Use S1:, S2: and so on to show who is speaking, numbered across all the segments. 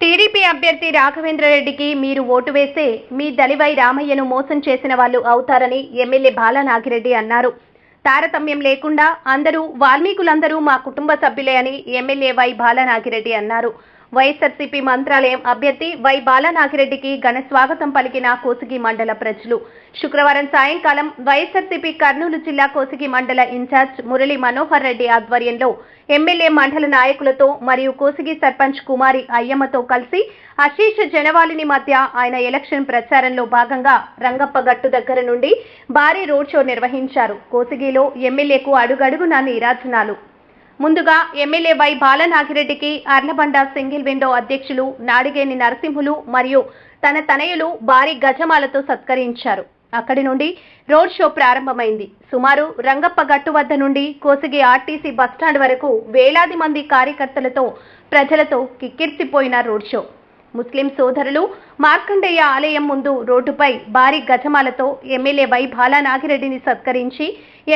S1: TDP అభ్యర్థి రాఘవేంద్రరెడ్డికి మీరు vote వేస్తే మీ దలివై రామయ్యను మోసం చేసిన వాళ్ళు అవుతారని ఎమ్మెల్యే బాలానాగిరెడ్డి అన్నారు. తారతమ్యం లేకుండా అందరూ వాల్మీకులందరూ మా కుటుంబ సభ్యులే అని ఎమ్మెల్యే వై బాలానాగిరెడ్డి అన్నారు. వైఎస్ఆర్సీపీ మంత్రాలయం అభ్యర్థి వై బాలానాగిరెడ్డికి ఘన స్వాగతం పలికిన కోసిగి మండల ప్రజలు. శుక్రవారం సాయంకాలం వైఎస్ఆర్సీపీ కర్నూలు జిల్లా కోసిగి మండల ఇన్ఛార్జ్ మురళి మనోహర్ రెడ్డి ఆధ్వర్యంలో ఎమ్మెల్యే మండల నాయకులతో మరియు కోసిగి సర్పంచ్ కుమారి అయ్యమ్మతో కలిసి అశేష జనవాళిని మధ్య ఆయన ఎలక్షన్ ప్రచారంలో భాగంగా రంగప్ప గట్టు దగ్గర నుండి భారీ రోడ్ షో నిర్వహించారు. కోసిగిలో ఎమ్మెల్యేకు అడుగడుగునా నీరాజనాలు. ముందుగా ఎమ్మెల్యే వై బాలనాగిరెడ్డికి అర్లబండ సింగిల్ విండో అధ్యక్షులు నాడిగేని నరసింహులు మరియు తన తనయులు భారీ గజమాలతో సత్కరించారు. అక్కడి నుండి రోడ్ షో ప్రారంభమైంది. సుమారు రంగప్ప గట్టు వద్ద నుండి కోసిగి ఆర్టీసీ బస్టాండ్ వరకు వేలాది మంది కార్యకర్తలతో ప్రజలతో కిక్కిర్సిపోయిన రోడ్ షో. ముస్లిం సోదరులు మార్కండేయ ఆలయం ముందు రోడ్డుపై భారీ గజమాలతో ఎమ్మెల్యే వై బాలా నాగిరెడ్డిని సత్కరించి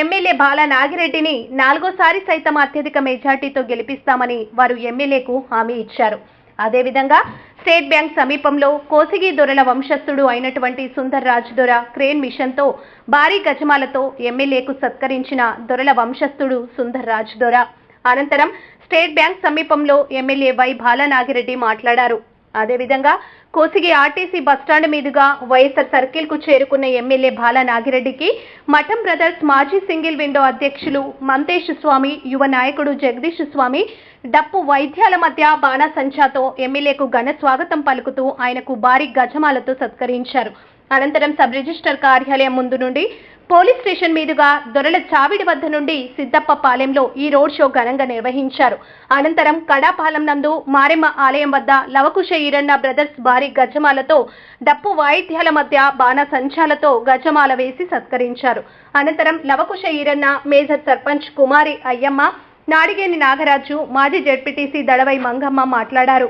S1: ఎమ్మెల్యే బాలా నాగిరెడ్డిని నాలుగోసారి సైతం అత్యధిక మెజార్టీతో గెలిపిస్తామని వారు ఎమ్మెల్యేకు హామీ ఇచ్చారు. అదేవిధంగా స్టేట్ బ్యాంక్ సమీపంలో కోసిగి దొరల వంశస్థుడు అయినటువంటి సుందర్ రాజ్ దొర క్రేన్ మిషన్తో భారీ గజమాలతో ఎమ్మెల్యేకు సత్కరించిన దొరల వంశస్థుడు సుందర్ రాజ్ దొర. అనంతరం స్టేట్ బ్యాంక్ సమీపంలో ఎమ్మెల్యే వై బాలనాగిరెడ్డి మాట్లాడారు. అదేవిధంగా కోసిగి ఆర్టీసీ బస్టాండ్ మీదుగా వైఎస్ఆర్ సర్కిల్కు చేరుకున్న ఎమ్మెల్యే బాలా నాగిరెడ్డికి మఠం బ్రదర్స్ మాజీ సింగిల్ విండో అధ్యక్షులు మంతేష్ స్వామి యువ నాయకుడు జగదీష్ స్వామి డప్పు వైద్యాల మధ్య బాణాసంచాతో ఎమ్మెల్యేకు ఘన స్వాగతం పలుకుతూ ఆయనకు భారీ గజమాలతో సత్కరించారు. అనంతరం సబ్ రిజిస్టర్ కార్యాలయం ముందు నుండి పోలీస్ స్టేషన్ మీదుగా దొరల చావిడి వద్ద నుండి సిద్దప్ప పాలెంలో ఈ రోడ్ షో ఘనంగా నిర్వహించారు. అనంతరం కడాపాలెం నందు మారెమ్మ ఆలయం వద్ద లవకుశ ఈరన్న బ్రదర్స్ భారీ గజమాలతో డప్పు వాయిద్యాల మధ్య బాణ సంచాలతో గజమాల వేసి సత్కరించారు. అనంతరం లవకుశ ఈరన్న మేజర్ సర్పంచ్ కుమారి అయ్యమ్మ నాడిగేని నాగరాజు మాజీ జడ్పీటీసీ దళవై మంగమ్మ మాట్లాడారు.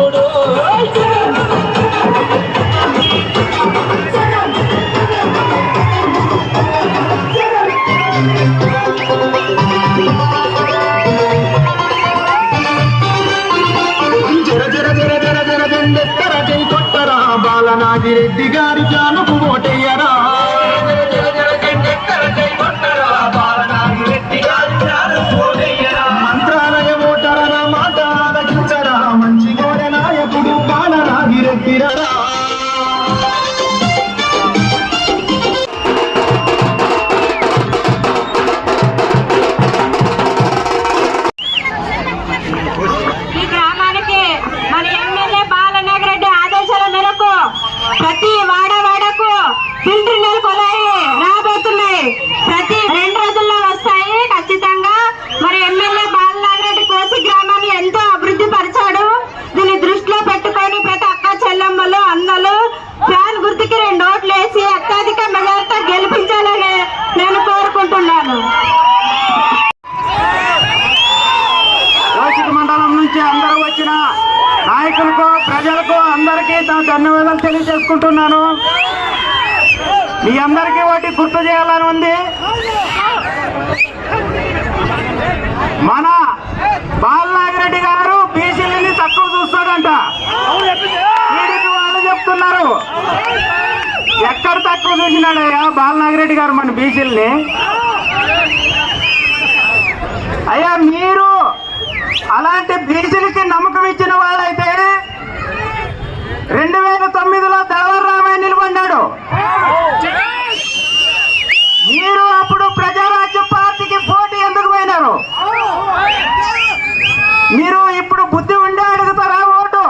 S2: బాలనాగిరెడ్డి గారి జానుకు చెప్తున్నారు ఎక్కడ తక్కువ చూసినాడయ్యా? బాలనాగిరెడ్డి గారు మన బీసీల్ని. అయ్యా మీరు అలాంటి బీసీలకి నమ్మకం ఇచ్చిన వాళ్ళైతే రెండు వేల తొమ్మిదిలో దళవరరామయ్య నిలబడ్డాడు. మీరు అప్పుడు ప్రజారాజ్య పార్టీకి పోటీ ఎందుకు పోయినారు? మీరు ఇప్పుడు బుద్ధి ఉండే అడుగుతారా ఓటు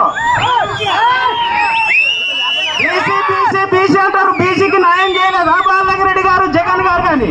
S2: బీసీ బీసీ బీసీ అంటారు బీసీకి న్యాయం చేయలేదా బాలనగరెడ్డి గారు జగన్ గారు కానీ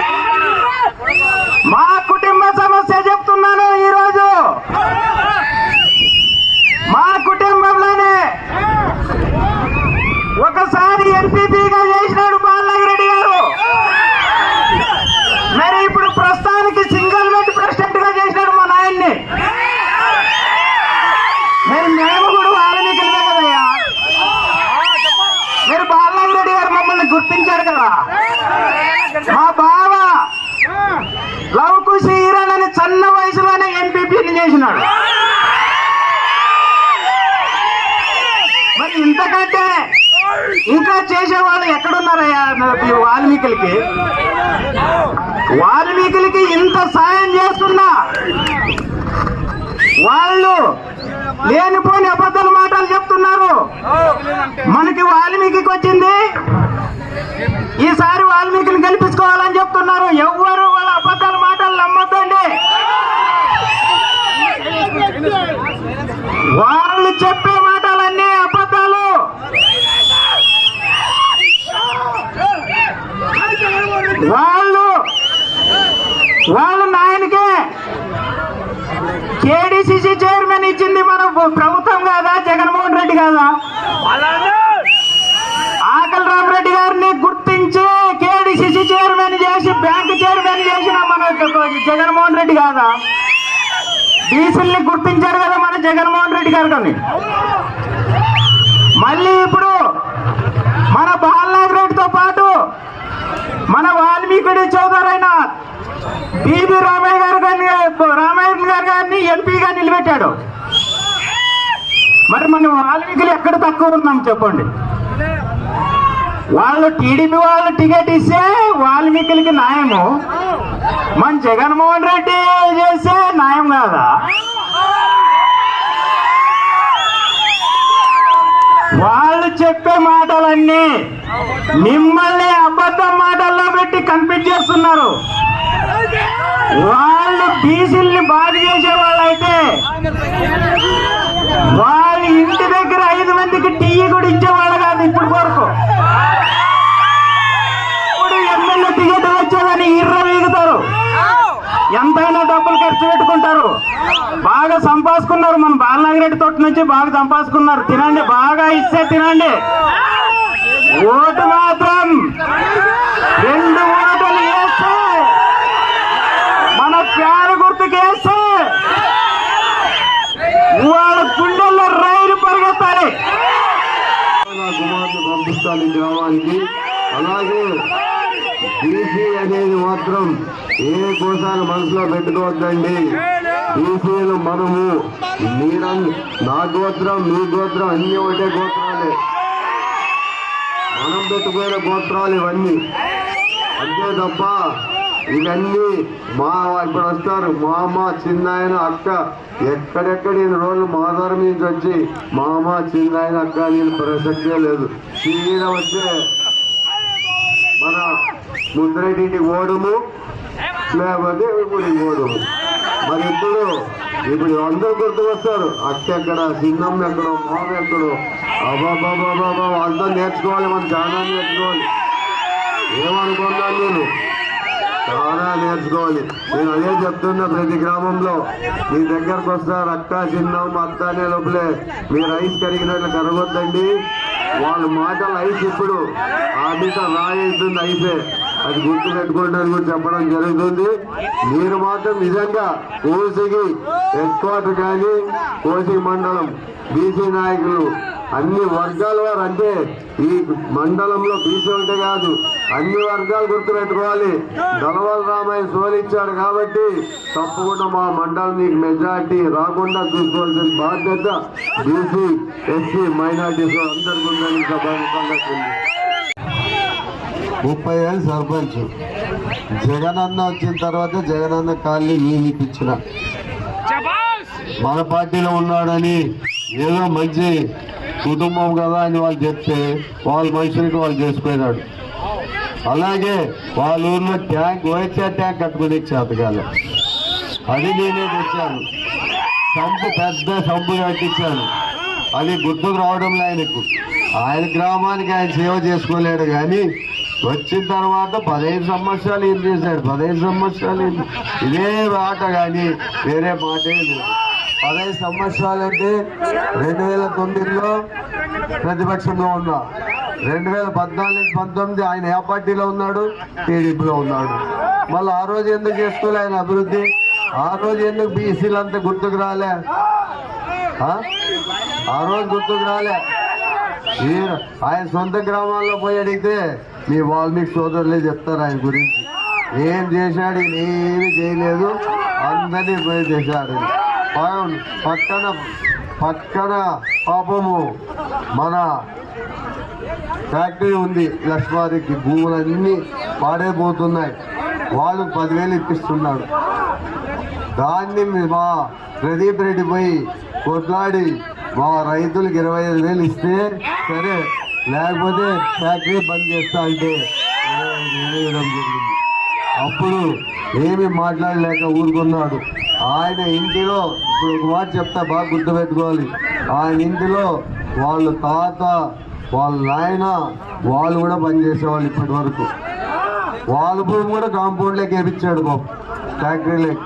S2: మా కుటుంబ సమస్య చెప్తున్నాను ఈరోజు మా కుటుంబంలోనే ఒకసారి ఎంపీపీగా చేసినాడు బాలనాగిరెడ్డి గారు మరి ఇప్పుడు ప్రస్తుతానికి సింగిల్ బెడ్ ప్రెసిడెంట్గా చేసినాడు మా నాయన్ని మా బావ లవ్ కుషి ఈరన్ చిన్న వయసులోనే ఎంపీపీని చేసినాడు మరి ఇంతకంటే ఇంకా చేసేవాళ్ళు ఎక్కడున్నారయ్యా? వాల్మీకులకి. వాల్మీకులకి ఇంత సాయం చేస్తున్నా. వాళ్ళు లేనిపోని అబద్ధాల మాటలు చెప్తున్నారు. మనకి వాల్మీకి వచ్చింది. ఈసారి వాల్మీకిని గెలిపించుకోవాలని చెప్తున్నారు ఎవ్వరు వాళ్ళ అబద్ధాల మాటలు నమ్మొద్దండి వాళ్ళు చెప్పే మాటలన్నీ అబద్ధాలు వాళ్ళు వాళ్ళు నాయనకే కేడిసిసి చైర్మన్ ఇచ్చింది మన ప్రభుత్వం కాదా జగన్మోహన్ రెడ్డి కాదా ఆకలి రామరెడ్డి గారిని గుర్తించి కేడిసిసి చైర్మన్ చేసి బ్యాంక్ చైర్మన్ చేసిన మన జగన్మోహన్ రెడ్డి కాదా? డీజిల్ని గుర్తించారు కదా మన జగన్మోహన్ రెడ్డి గారు కానీ. మళ్ళీ ఇప్పుడు మన బాలనాగిరెడ్డితో పాటు మన వాల్మీకుడి చౌదరైన బీబీ రామయ్య గారు గారిని రామయ్య గారు గారిని ఎంపీగా నిలబెట్టాడు. మరి మన వాల్మీకులు ఎక్కడ తక్కువ ఉన్నాం చెప్పండి. వాళ్ళు టీడీపీ వాళ్ళు టికెట్ ఇస్తే వాల్మీకులకి న్యాయము. మన జగన్మోహన్ రెడ్డి చేసే న్యాయం కాదా? వాళ్ళు చెప్పే మాటలన్నీ మిమ్మల్ని అబద్ధం మాటల్లో పెట్టి కనిపించేస్తున్నారు. వాళ్ళు బీసీల్ని బాధ చేసే వాళ్ళైతే వాళ్ళ ఇంటి దగ్గర ఐదు మందికి టీ కూడా ఇచ్చేవాళ్ళు కాదు ఇప్పుడు వరకు. ఇప్పుడు ఎమ్మెల్యే టికెట్ వచ్చేదని ఇరవై ఎంతైనా డబ్బులు ఖర్చు పెట్టుకుంటారు. బాగా సంపాదించుకున్నారు మన బాలనాగిరెడ్డి తోట నుంచి బాగా సంపాదించుకున్నారు. తినండి బాగా ఇస్తే తినండి. ఓటు మాత్రం రెండు ఓటలు వేస్తే మన ప్యారు గుర్తుకేస్తే వాళ్ళ గుండెల్లో రైలు పరిగెత్తాలి.
S3: కుమార్తె పంపిస్తాను గ్రామానికి. అలాగే బీసీ అనేది మాత్రం ఏ కోసాలు మనసులో పెట్టుకోవద్దండి? బీసీలు మనము. మీరం నా గోత్రం మీ గోత్రం అన్ని ఒకటే గోత్రాలే. మనం పెట్టుకునే గోత్రాలు ఇవన్నీ. అంతే తప్ప ఇవన్నీ మా ఇప్పుడు వస్తారు. మా అమ్మ చిన్నాయన అక్క ఎక్కడెక్కడ ఈ రోజులు దగ్గర నుంచి వచ్చి మా అమ్మ చిన్నాయన అక్క నేను ప్రసక్తే లేదు. సీదా వచ్చే మన ముద్రెడ్డి ఓడుము? లేకపోతే ఇప్పుడు ఓడుము. మరి ఇప్పుడు ఇప్పుడు అందరూ గుర్తుకొస్తారు అక్క ఎక్కడ సింగం ఎక్కడో మామ ఎక్కడో? అబాబాబాబా అంతా నేర్చుకోవాలి మన చాలా నేర్చుకోవాలి. ఏమనుకున్నాను నేను? చాలా నేర్చుకోవాలి. నేను అదే చెప్తున్నా ప్రతి గ్రామంలో. మీ దగ్గరకు వస్తారు అక్క చిన్నం అత్త అనే లోపలే. మీరు రైస్ కరిగినట్లు కరగొద్దండి. వాళ్ళ మాటలు అయితే ఇప్పుడు ఆ మీద రాయిస్తుంది అయితే అది గుర్తు పెట్టుకోవడానికి కూడా చెప్పడం జరుగుతుంది. మీరు మాత్రం నిజంగా కోసికి హెడ్ క్వార్టర్ కానీ కోసి మండలం బీసీ నాయకులు అన్ని వర్గాల వారు అంటే ఈ మండలంలో బీసీ ఉంటే కాదు అన్ని వర్గాలు గుర్తుపెట్టుకోవాలి. దళవాల రామయ్య సోలిచ్చాడు కాబట్టి తప్పకుండా మా మండలం నీకు మెజార్టీ రాకుండా చూసుకోవాల్సిన బాధ్యత బీసీ ఎస్సీ మైనార్టీస్ అందరికీ ఉందని సభాముఖంగా ముప్పై ఏళ్ళు సర్పంచ్. జగనన్న వచ్చిన తర్వాత జగనన్న కాలనీ నియమిపించిన మన పార్టీలో ఉన్నాడని ఏదో మంచి కుటుంబం కదా అని వాళ్ళు చెప్తే వాళ్ళ మనుషులకి వాళ్ళు చేసిపోయినాడు. అలాగే వాళ్ళ ఊర్లో ట్యాంక్ వైద్య ట్యాంక్ కట్టుకునే చేతకాలి అది నేనే తెచ్చాను. సంపు పెద్ద సంపు కట్టించాను. అది గుర్తుకు రావడంలో ఆయనకు. ఆయన గ్రామానికి ఆయన సేవ చేసుకోలేడు కానీ వచ్చిన తర్వాత పదహైదు సంవత్సరాలు ఏం చేశాడు? పదహైదు సంవత్సరాలు ఇదే ఆట కానీ వేరే మాటే లేదు. పదహైదు సంవత్సరాలు అంటే రెండు వేల తొమ్మిదిలో ప్రతిపక్షంలో ఉన్నా రెండు వేల పద్నాలుగు పంతొమ్మిది ఆయన ఏ పార్టీలో ఉన్నాడు? టీడీపీలో ఉన్నాడు. మళ్ళీ ఆ రోజు ఎందుకు చేసుకోలే ఆయన అభివృద్ధి? ఆ రోజు ఎందుకు బీసీలు అంతా గుర్తుకు రాలే? ఆ? రోజు గుర్తుకు రాలే. ఆయన సొంత గ్రామాల్లో పోయి అడిగితే మీ వాల్మీకి సోదరులే చెప్తారు ఆయన గురించి. ఏం చేశాడు ఏమి చేయలేదు. అందరినీ పోయి చేశాడు. పక్కన పక్కన పాపము. మన ఫ్యాక్టరీ ఉంది లక్ష్మారికి భూములన్నీ పాడైపోతున్నాయి వాళ్ళు పదివేలు ఇప్పిస్తున్నాడు. దాన్ని మా ప్రదీప్ రెడ్డి పోయి కొట్లాడి మా రైతులకు ఇరవై ఐదు వేలు ఇస్తే సరే. లేకపోతే ఫ్యాక్టరీ బంద్ చేస్తా అంటే జరిగింది. అప్పుడు ఏమి మాట్లాడలేక ఊరుకున్నాడు. ఆయన ఇంటిలో ఇప్పుడు ఒక మాట చెప్తా బాగా గుర్తుపెట్టుకోవాలి. ఆయన ఇంటిలో వాళ్ళ తాత వాళ్ళ నాయన వాళ్ళు కూడా పనిచేసేవాళ్ళు ఇప్పటి వరకు వాళ్ళ భూమి కూడా కాంపౌండ్లోకి వేపించాడు బాబు ఫ్యాక్టరీలోకి.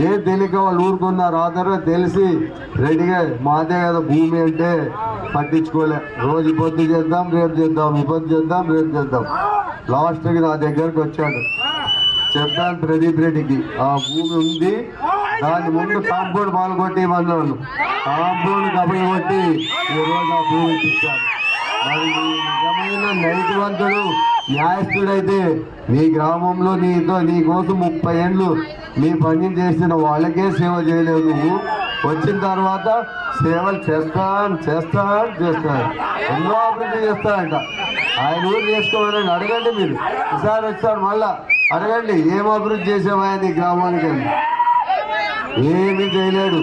S3: ఏ తెలియక వాళ్ళు ఊరుకున్నారు? ఆ తెలిసి రెడీగా మాదే కదా భూమి అంటే పట్టించుకోలే. రోజు పొద్దు చేద్దాం రేపు చేద్దాం ఇబ్బంది చేద్దాం రేపు చేద్దాం. లాస్ట్కి నా దగ్గరకు వచ్చాడు. చెప్పాను ప్రదీప్ రెడ్డికి ఆ భూమి ఉంది దాని ముందు కాంపౌండ్ పాలు కొట్టేయమన్నాను కాంపౌండ్ కబడి కొట్టి ఈరోజు ఆ భూమి ఇప్పించాను మరి నిజమైన నైతివంతుడు న్యాయస్థుడైతే నీ గ్రామంలో నీతో నీ కోసం ముప్పై ఏళ్ళు నీ పని చేసిన వాళ్ళకే సేవ చేయలేవు నువ్వు. వచ్చిన తర్వాత సేవలు చేస్తాను చేస్తాను చేస్తాను. ఎన్నో అభివృద్ధి చేస్తాడంట. ఆయన ఊరు చేసుకోవాలని అడగండి మీరు. ఈసారి వచ్చాడు మళ్ళా. అడగండి ఏం అభివృద్ధి చేసావా నీ గ్రామానికి ఏమీ చేయలేడు.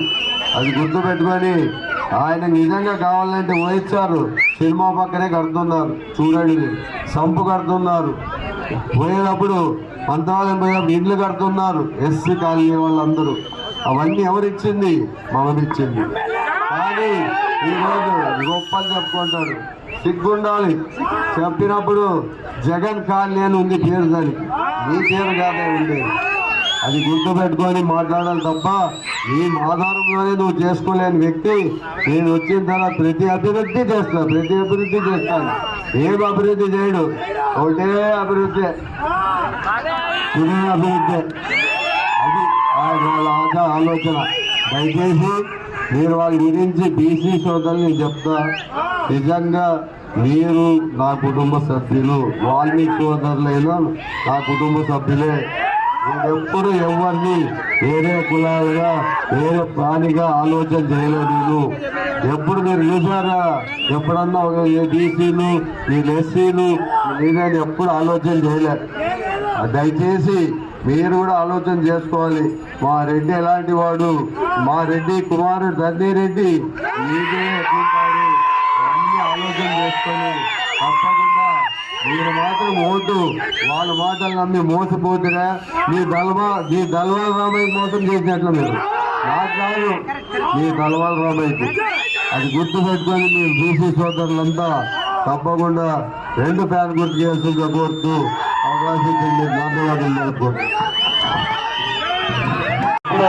S3: అది గుర్తు పెట్టుకొని ఆయన నిజంగా కావాలంటే పోయిచ్చారు సినిమా పక్కనే కడుతున్నారు. చూడండి సంపు కడుతున్నారు. పోయేటప్పుడు పంతాలం పోయేటప్పుడు ఇండ్లు కడుతున్నారు ఎస్సీ కాలనీ వాళ్ళందరూ. అవన్నీ ఎవరిచ్చింది? మమనిచ్చింది. కానీ ఈరోజు గొప్పలు చెప్పుకుంటాడు సిగ్గుండాలి. చెప్పినప్పుడు జగన్ కాలనీ అని ఉంది పేరు దానికి. నీ పేరు కాదే ఉంది. అది గుర్తు పెట్టుకొని మాట్లాడాలి తప్ప నీ ఆధారంలోనే నువ్వు చేసుకోలేని వ్యక్తి. నేను వచ్చిన తర్వాత ప్రతి అభివృద్ధి చేస్తా ప్రతి అభివృద్ధి చేస్తాను. ఏం అభివృద్ధి చేయడు? ఒకటే అభివృద్ధి. ఇదే అభివృద్ధి. అది వాళ్ళ ఆలోచన. దయచేసి మీరు వాళ్ళ గురించి బీసీ సోదరులు చెప్తా. నిజంగా మీరు నా కుటుంబ సభ్యులు వాల్మీకి సోదరులైనా నా కుటుంబ సభ్యులే. ఎప్పుడు ఎవరిని వేరే కులాలుగా వేరే ప్రాణిగా ఆలోచన చేయలేదు నేను. ఎప్పుడు మీరు చూసారా ఎప్పుడన్నా ఒక బీసీలు వీళ్ళు ఎస్సీలు నేను ఎప్పుడు ఆలోచన చేయలేదు దయచేసి మీరు కూడా ఆలోచన చేసుకోవాలి. మా రెడ్డి ఎలాంటి వాడు? మా రెడ్డి కుమారుడు ధర్నీ రెడ్డి మీదే అన్ని ఆలోచన చేసుకొని తప్పకుండా మీరు మాత్రం వద్దు వాళ్ళ మాటలు నమ్మి మోసపోతురా మీ దళవా మీ దళవాల రామయ్య మోసం చేసినట్లు మీరు. నాకు కాదు మీ దళవాల రామయ్యకి. అది గుర్తు పెట్టుకొని మీ బీసీ సోదరులంతా తప్పకుండా రెండు ఫ్యాన్ గుర్తు చేస్తుందిగా కోరుతూ అవకాశం ఇచ్చింది ధన్యవాదాలు జరుపుకోండి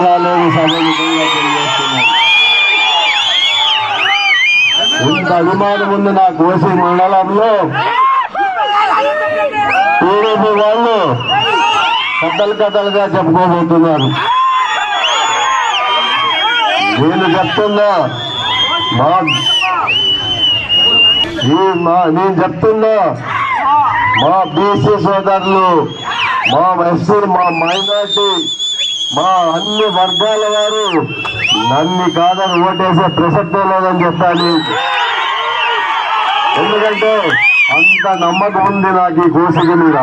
S3: రాలేదు సభ్యులుగా తెలియజేస్తున్నాను. ఇంత అభిమానం ఉంది నా కోసి మండలంలో. టీడీపీ వాళ్ళు కథలు కథలుగా చెప్పుకోబోతున్నారు. నేను చెప్తున్నా మా మా నేను చెప్తున్నా మా బీసీ సోదరులు మా ఎస్సీ మా మైనార్టీ మా అన్ని వర్గాల వారు నన్ను కాదని ఓటేసే ప్రసక్తే లేదని చెప్పాలి. ఎందుకంటే అంత నమ్మకం ఉంది నాకు ఈ కోసిక మీద.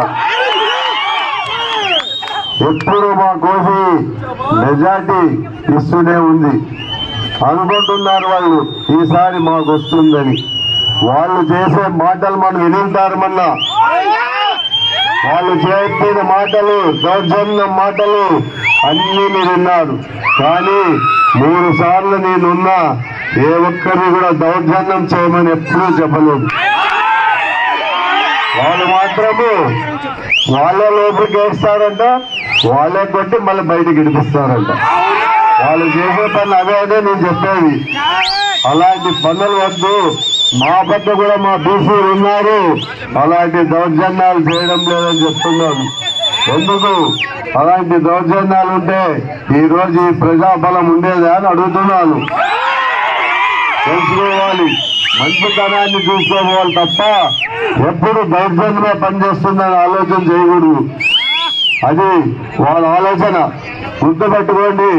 S3: ఎప్పుడు మా కోసి మెజార్టీ ఇస్తూనే ఉంది. అనుకుంటున్నారు వాళ్ళు ఈసారి మాకు వస్తుందని. వాళ్ళు చేసే మాటలు మనం వినింటారు మన్నా వాళ్ళు చెప్పిన మాటలు దౌర్జన్య మాటలు అన్ని మీరు విన్నారు. కానీ మూడు సార్లు నేనున్నా ఏ ఒక్కరిని కూడా దౌర్జన్యం చేయమని ఎప్పుడూ చెప్పలేదు. వాళ్ళు మాత్రము వాళ్ళే లోపలికి వేస్తారంట వాళ్ళే కొట్టి మళ్ళీ బయటకి ఇడిపిస్తారంట. వాళ్ళు చేసే పని అదే అదే నేను చెప్పేది. అలాంటి పనులు వద్దు. మా పట్ల కూడా మా బీసీలు ఉన్నారు. అలాంటి దౌర్జన్యాలు చేయడం లేదని చెప్తున్నాను. ఎందుకు? అలాంటి దౌర్జన్యాలు ఉంటే ఈరోజు ఈ ప్రజాబలం ఉండేదా అని అడుగుతున్నాను. తెలుసుకోవాలి. మంచితనాన్ని చూసుకోవాలి తప్ప ఎప్పుడు దౌర్జన్యమే పనిచేస్తుందని ఆలోచన చేయకూడదు. అది వాళ్ళ ఆలోచన. గుర్తుపెట్టుకోండి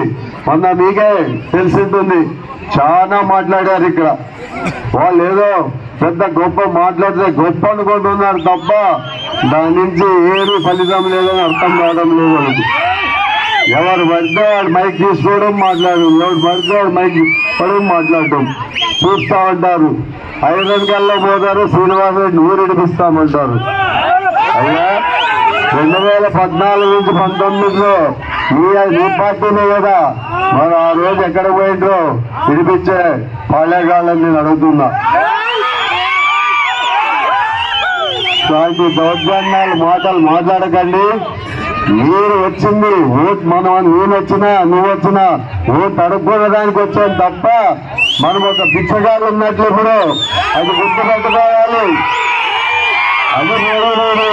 S3: మొన్న మీకే తెలిసింటుంది. చాలా మాట్లాడారు ఇక్కడ. వాళ్ళు ఏదో పెద్ద గొప్ప మాట్లాడితే గొప్ప అనుకుంటున్నారు తప్ప దాని నుంచి ఏమీ ఫలితం లేదని అర్థం కావడం లేదు వాళ్ళకి. ఎవరు పడితే వాడు మైక్ తీసుకోవడం మాట్లాడు ఎవరు పడితే వాడు మైక్ పడడం మాట్లాడటం చూస్తా ఉంటారు. ఐరన్ కల్లా పోతారు శ్రీనివాస రెడ్డి ఊరిడిపిస్తామంటారు అయ్యా రెండు వేల పద్నాలుగు నుంచి పంతొమ్మిదిలో మీ మీ పార్టీనే కదా. మరి ఆ రోజు ఎక్కడ పోయిండ్రో విడిపించే పాళేగాళ్ళని నేను అడుగుతున్నా. అలాంటి దౌర్జన్యాలు మాటలు మాట్లాడకండి. మీరు వచ్చింది ఓట్ మనం నేను వచ్చినా నువ్వు వచ్చినా ఓట్ అడుక్కోవడానికి వచ్చాను తప్ప మనం ఒక పిచ్చగాళ్ళు ఉన్నట్లు ఇప్పుడు అది గుర్తుపెట్టుకోవాలి. అది నేను నేను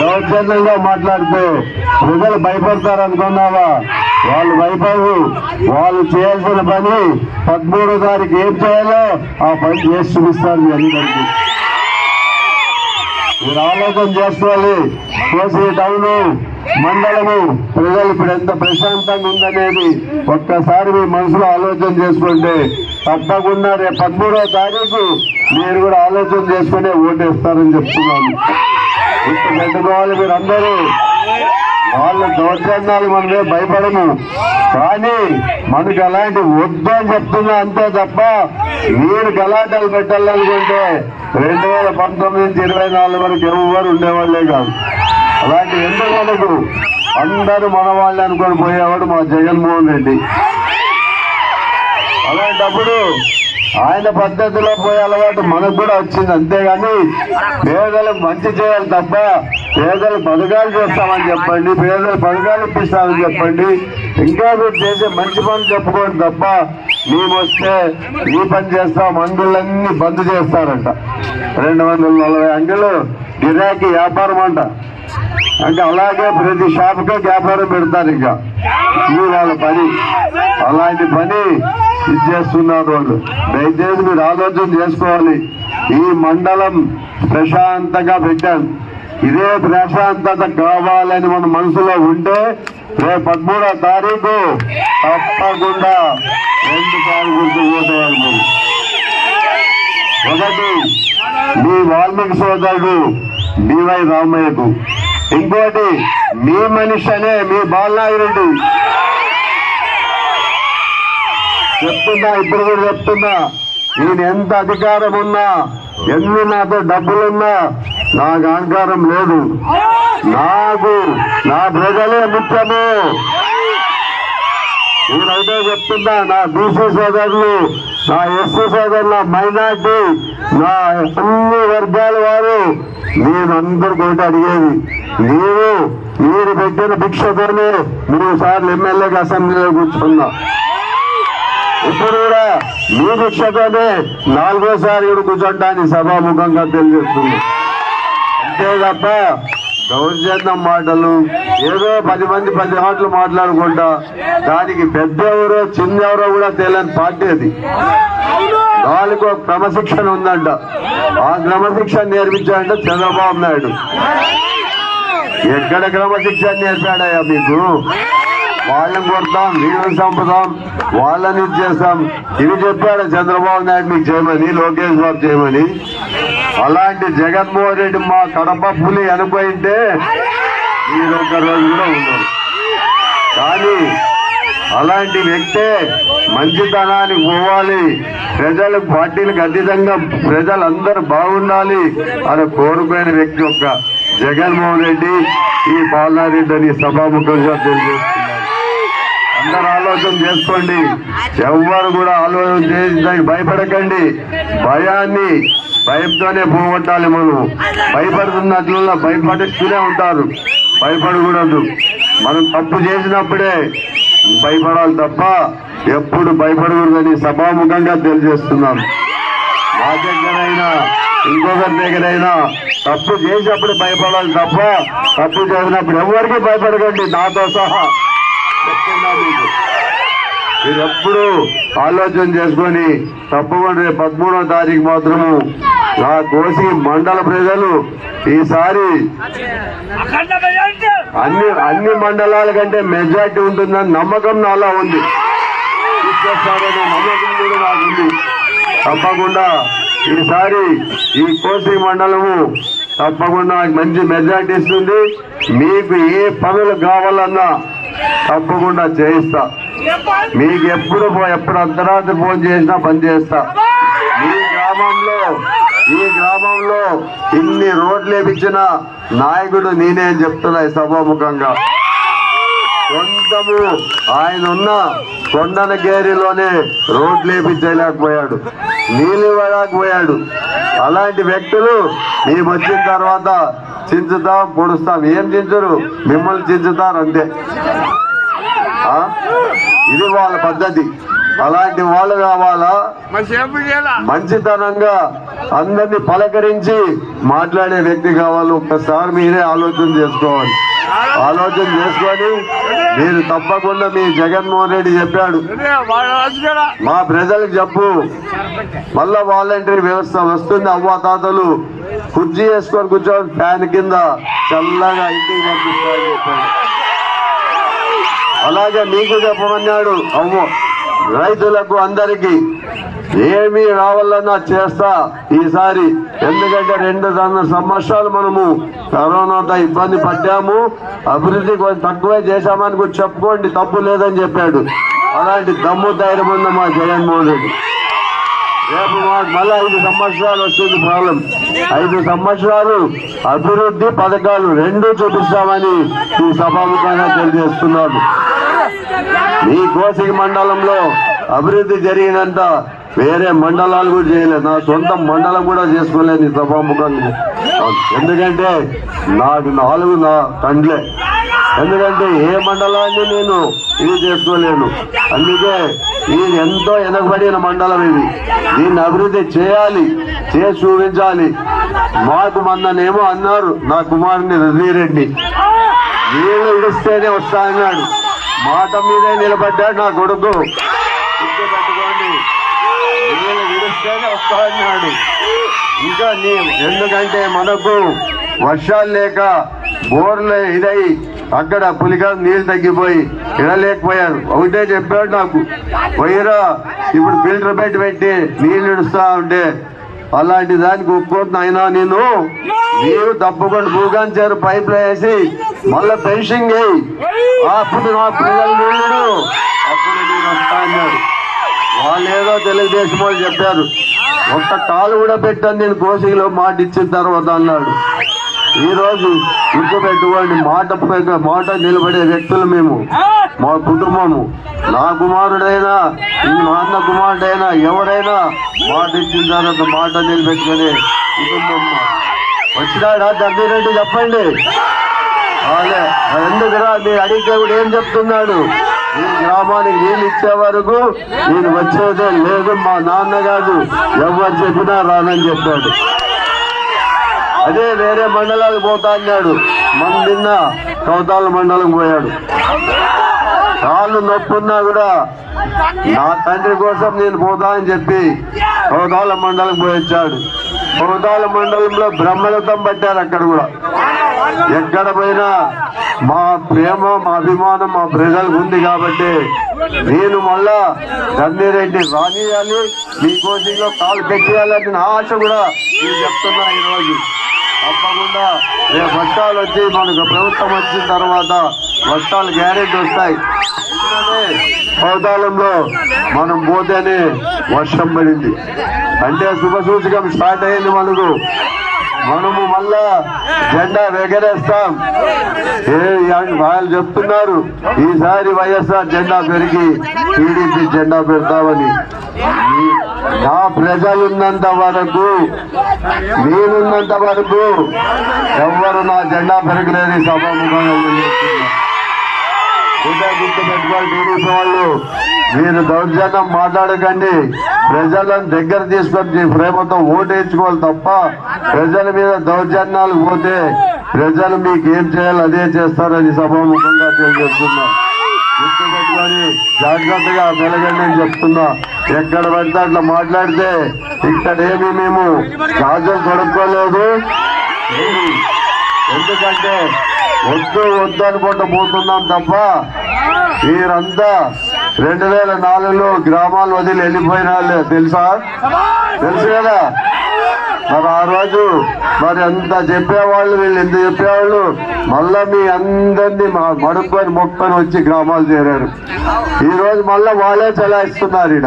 S3: దౌర్జన్యంగా మాట్లాడితే ప్రజలు భయపడతారు అనుకున్నావా వాళ్ళు భయపడరు. వాళ్ళు చేయాల్సిన పని పదమూడో తారీఖు ఏం చేయాలో ఆ పని చేసి చూపిస్తారు మీ అందరికీ. మీరు ఆలోచన చేసుకోవాలి. కోసి టౌన్ మండలము ప్రజలు ఇప్పుడు ఎంత ప్రశాంతంగా ఉందనేది ఒక్కసారి మీ మనసులో ఆలోచన చేసుకుంటే తప్పకుండా రేపు పదమూడవ తారీఖు మీరు కూడా ఆలోచన చేసుకునే ఓటేస్తారని చెప్తున్నాను. ఇప్పుడు పెట్టుకోవాలి మీరు అందరూ వాళ్ళు దౌర్జన్యాలు మనమే భయపడము. కానీ మనకు అలాంటి వద్దు అని చెప్తున్నా అంతే తప్ప మీరు గలాటలు పెట్టాలనుకుంటే రెండు వేల పంతొమ్మిది నుంచి ఇరవై నాలుగు వరకు ఎవరు ఉండేవాళ్ళే కాదు. అలాంటి ఎందుకు మనకు అందరూ మన వాళ్ళే అనుకొని పోయేవాడు మా జగన్మోహన్ రెడ్డి. అలాంటప్పుడు ఆయన పద్ధతిలో పోయే అలవాటు మనకు కూడా వచ్చింది. అంతేగాని పేదలకు మంచి చేయాలి తప్ప పేదలు పథకాలు చేస్తామని చెప్పండి పేదలు పథకాలు ఇప్పిస్తామని చెప్పండి. ఇంకా మీరు చేసే మంచి పనులు చెప్పుకోండి తప్ప మేము వస్తే ఈ పని చేస్తాం అంగులన్నీ బంద్ చేస్తారంట. రెండు వందల నలభై అంగులు గిరాకీ వ్యాపారం అంట. అంటే అలాగే ప్రతి షాప్కే వ్యాపారం పెడతారు ఇంకా. ఇది వాళ్ళ పని. అలాంటి పని ఇది చేస్తున్నారు వాళ్ళు. దయచేసి మీరు ఆలోచన చేసుకోవాలి. ఈ మండలం ప్రశాంతంగా పెట్టాను ఇదే ప్రశాంతత కావాలని మన మనసులో ఉంటే రేపు పదమూడో తారీఖు తప్పకుండా రెండు సార్లు ఓటేయాలి ఒకటి మీ వాల్మీకి సోదరుడు డివై రామయ్యకు. ఇంకోటి మీ మనిషి అనే మీ బాలనాగిరెడ్డి చెప్తున్నా ఇప్పుడు కూడా చెప్తున్నా. నేను ఎంత అధికారం ఉన్నా ఎన్ని నాతో డబ్బులున్నా నాకు అహంకారం లేదు. నాకు నా ప్రజలే ముఖ్యము. నేనైతే చెప్తున్నా నా బీసీ సోదరులు నా ఎస్సీ సోదరులు మైనార్టీ నా అన్ని వర్గాల వారు నేను అందరు కూడా అడిగేది నీవు మీరు పెట్టిన భిక్షతోనే మూడు సార్లు ఎమ్మెల్యేగా అసెంబ్లీలో కూర్చున్నా ఇప్పుడు కూడా మీ భిక్షతోనే నాలుగోసారి కూడా కూర్చోటాన్ని సభాముఖంగా తెలియజేస్తుంది అంతే తప్ప దౌర్జన్యం మాటలు ఏదో పది మంది పది మాటలు మాట్లాడుకుంటా దానికి పెద్ద ఎవరో చిన్న ఎవరో కూడా తెలియని పార్టీ అది. దానికి ఒక క్రమశిక్షణ ఉందంట. ఆ క్రమశిక్షణ నేర్పించాడంటే చంద్రబాబు నాయుడు. ఎక్కడ క్రమశిక్షణ నేర్పాడయ్యా మీకు? వాళ్ళని కొడతాం వీళ్ళని చంపుతాం వాళ్ళని ఇది చేస్తాం. ఇవి చెప్పాడు చంద్రబాబు నాయుడు మీకు చేయమని లోకేష్ బాబు చేయమని అలాంటి జగన్మోహన్ రెడ్డి మా కడప పులి అనుకుంటే మీరు ఒక రోజు కూడా ఉండరు. కానీ అలాంటి వ్యక్తే మంచితనానికి పోవాలి. ప్రజలకు పార్టీలకు అతీతంగా ప్రజలందరూ బాగుండాలి అని కోరుకునే వ్యక్తి యొక్క జగన్మోహన్ రెడ్డి. ఈ పాలనారెడ్డి అని సభాముఖంగా తెలియజేస్తారు అందరు ఆలోచన చేసుకోండి. ఎవ్వరు కూడా ఆలోచన చేసి దానికి భయపడకండి. భయాన్ని భయంతోనే పోగొట్టాలి మనం. భయపడుతున్నట్లలో భయపడిస్తూనే ఉంటారు. భయపడకూడదు. మనం తప్పు చేసినప్పుడే భయపడాలి తప్ప ఎప్పుడు భయపడకూడదని సభాముఖంగా తెలియజేస్తున్నాం. మా దగ్గరైనా ఇంకొకరి దగ్గరైనా తప్పు చేసినప్పుడు భయపడాలి తప్ప తప్పు చేసినప్పుడు ఎవరికి భయపడకండి. నాతో సహా చెప్తున్నా మీరు ఎప్పుడు ఆలోచన చేసుకొని తప్పకుండా రేపు పదమూడవ తారీఖు మాత్రము నా కోసి మండల ప్రజలు ఈసారి అన్ని అన్ని మండలాల కంటే మెజార్టీ ఉంటుందని నమ్మకం నాలో ఉంది. నమ్మకం కూడా ఉంది. తప్పకుండా ఈసారి ఈ కోసి మండలము తప్పకుండా మంచి మెజార్టీ ఇస్తుంది. మీకు ఏ పనులు కావాలన్నా తప్పకుండా చేయిస్తా. మీకు ఎప్పుడు పో- ఎప్పుడు అర్ధరాత్రి ఫోన్ చేసినా పని చేస్తా. ఈ గ్రామంలో ఈ గ్రామంలో ఇన్ని రోడ్లు వేపించిన నాయకుడు నేనే అని చెప్తున్నా సభాముఖంగా. సొంతము ఆయన ఉన్న కొండనగేరిలోనే రోడ్లు వేపించలేకపోయాడు. నీళ్ళు ఇవ్వలేకపోయాడు అలాంటి వ్యక్తులు మేము వచ్చిన తర్వాత చించుతాం పొడుస్తాం. ఏం చించరు? మిమ్మల్ని చించుతారు అంతే? ఇది వాళ్ళ పద్ధతి. అలాంటి వాళ్ళు కావాలా? మంచితనంగా అందరిని పలకరించి మాట్లాడే వ్యక్తి కావాలి. ఒక్కసారి మీరే ఆలోచన చేసుకోవాలి. ఆలోచన చేసుకొని మీరు తప్పకుండా మీ జగన్మోహన్ రెడ్డి చెప్పాడు. మా ప్రజలకు చెప్పు. మళ్ళా వాలంటరీ వ్యవస్థ వస్తుంది అవ్వ తాతలు. కుర్చీ వేసుకొని కూర్చొని ఫ్యాన్ కింద చల్లగా ఇంటికి పంపిస్తారని చెప్పాడు. అలాగే మీకు చెప్పమన్నాడు. అవ్వ. రైతులకు అందరికీ ఏమి రావాలన్నా చేస్తా ఈసారి. ఎందుకంటే రెండు సంవత్సరాలు మనము కరోనాతో ఇబ్బంది పడ్డాము. అభివృద్ధి కొంచెం తక్కువే చేశామని కూడా చెప్పుకోండి తప్పు లేదని చెప్పాడు. అలాంటి దమ్ము ధైర్యం ఉంది మా జగన్మోహన్ రెడ్డి. రేపు మాకు మళ్ళీ ఐదు సంవత్సరాలు వస్తుంది ప్రాబ్లం. ఐదు సంవత్సరాలు అభివృద్ధి పథకాలు రెండు చూపిస్తామని ఈ సభాముఖంగా తెలియజేస్తున్నాను. ఈ కోసిక మండలంలో అభివృద్ధి జరిగినంత వేరే మండలాలు కూడా చేయలేదు. నా సొంత మండలం కూడా చేసుకోలేదు ఈ సభాముఖంగా. ఎందుకంటే నాకు నాలుగు నా కండ్లే. ఎందుకంటే ఏ మండలాన్ని నేను ఇది చేసుకోలేను. అందుకే ఇది ఎంతో వెనకబడిన మండలం ఇది. దీన్ని అభివృద్ధి చేయాలి చేసి చూపించాలి. మాకు మొన్ననేమో అన్నారు నా కుమారుని రజనీరెడ్డి. నీళ్ళు ఇడిస్తేనే వస్తా అన్నాడు. మాట మీదే నిలబడ్డాడు నా కొడుకు. గుర్తు పెట్టుకోండి. విడిస్తేనే ఇంకా నీ ఎందుకంటే మనకు వర్షాలు లేక బోర్లు ఇదై అక్కడ పులిగా నీళ్ళు తగ్గిపోయి ఇడలేకపోయారు. ఒకటే చెప్పాడు నాకు పోయిరా ఇప్పుడు ఫిల్టర్ పెట్టి పెట్టి నీళ్ళు ఇడుస్తా ఉంటే అలాంటి దానికి ఒప్పుకోతున్నా అయినా నేను నీరు తప్పకుండా భూగాంచారు పైప్ వేసి మళ్ళా పెన్షన్ చేయి. అప్పుడు నా పిల్లలు నీళ్ళు అప్పుడు నేను వాళ్ళు ఏదో తెలుగుదేశం వాళ్ళు చెప్పారు. ఒక్క కాలు కూడా పెట్టాను నేను కోసిలో మాట ఇచ్చిన తర్వాత అన్నాడు. ఈరోజు రోజు మాట మాట నిలబడే వ్యక్తులు మేము. మా కుటుంబము. నా కుమారుడైనా ఈ మా అన్న కుమారుడైనా ఎవరైనా మాట ఇచ్చిన తర్వాత మాట నిలబెట్టుకునే కుటుంబం వచ్చినాడా దగ్గరేంటి చెప్పండి. వాళ్ళే ఎందుకురా మీరు అడిగితే కూడా ఏం చెప్తున్నాడు? ఈ గ్రామానికి నీళ్ళు ఇచ్చే వరకు నేను వచ్చేదే లేదు మా నాన్న కాదు. ఎవరు చెప్పినా రానని చెప్పాడు. అదే వేరే మండలాలకు పోతా అన్నాడు. మన నిన్న కౌతాల మండలం పోయాడు. కాళ్ళు నొప్పున్నా కూడా నా తండ్రి కోసం నేను పోతా అని చెప్పి కౌతాల మండలం పోయించాడు వచ్చాడు. కౌతాల మండలంలో బ్రహ్మరథం పట్టారు అక్కడ కూడా. ఎక్కడ పోయినా మా ప్రేమ మా అభిమానం మా ప్రజలకు ఉంది కాబట్టి నేను మళ్ళా గన్నిరెడ్డి రానియాలి. మీ కోచింగ్ కాలు పెట్టేయాలని నా ఆశ కూడా నేను చెప్తున్నా ఈరోజు. తప్పకుండా రేపు వర్షాలు వచ్చి మనకు ప్రభుత్వం వచ్చిన తర్వాత వర్షాలు గ్యారెంటీ వస్తాయి. ఎందుకంటే పౌతాళంలో మనం పోతేనే వర్షం పడింది. అంటే శుభ సూచకం స్టార్ట్ అయింది మనకు. మనము మళ్ళా జెండా ఎగరేస్తాం ఏ వాళ్ళు చెప్తున్నారు ఈసారి వైఎస్ఆర్ జెండా పెరిగి టీడీపీ జెండా పెడతామని. నా ప్రజలున్నంత వరకు నేనున్నంత వరకు ఎవ్వరు నా జెండా పెరగలేని సభాముఖంగా టీడీపీ వాళ్ళు మీరు దౌర్జన్యం మాట్లాడకండి. ప్రజలను దగ్గర తీసుకొని ప్రేమతో ఓటేయించుకోవాలి తప్ప ప్రజల మీద దౌర్జన్యాలు పోతే ప్రజలు మీకు ఏం చేయాలి అదే చేస్తారని సభాముఖంగా తెలియజేస్తున్నాం. గుర్తుపెట్టుకొని జాగ్రత్తగా మెలగండి అని చెప్తున్నా. ఎక్కడ పడితే అట్లా మాట్లాడితే ఇక్కడ ఏమి మేము రాజ్యం తొడుక్కోలేదు ఎందుకంటే వద్దు వద్దు అనుకుంటూ పోతున్నాం తప్ప మీరంతా రెండు వేల నాలుగులో గ్రామాలు వదిలి వెళ్ళిపోయిన తెలుసా? తెలుసు కదా? మరి ఆ రోజు మరి ఎంత చెప్పేవాళ్ళు వీళ్ళు ఎంత చెప్పేవాళ్ళు? మళ్ళా మీ అందరినీ మా మడుక్కొని మొక్కని వచ్చి గ్రామాలు చేరారు. ఈ రోజు మళ్ళా వాళ్ళే చలాయిస్తున్నారు ఈడ.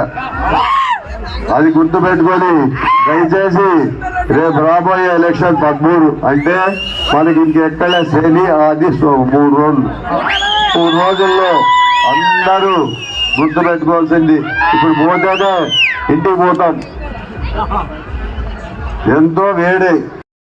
S3: అది గుర్తు పెట్టుకొని దయచేసి రేపు రాబోయే ఎలక్షన్ పదమూడు అంటే మనకి ఇంకెక్కడే శని ఆది సో- మూడు రోజులు. మూడు రోజుల్లో అందరూ గుర్తు పెట్టుకోవాల్సింది ఇప్పుడు పోతేనే ఇంటికి పోతాం ఎంతో వేడి.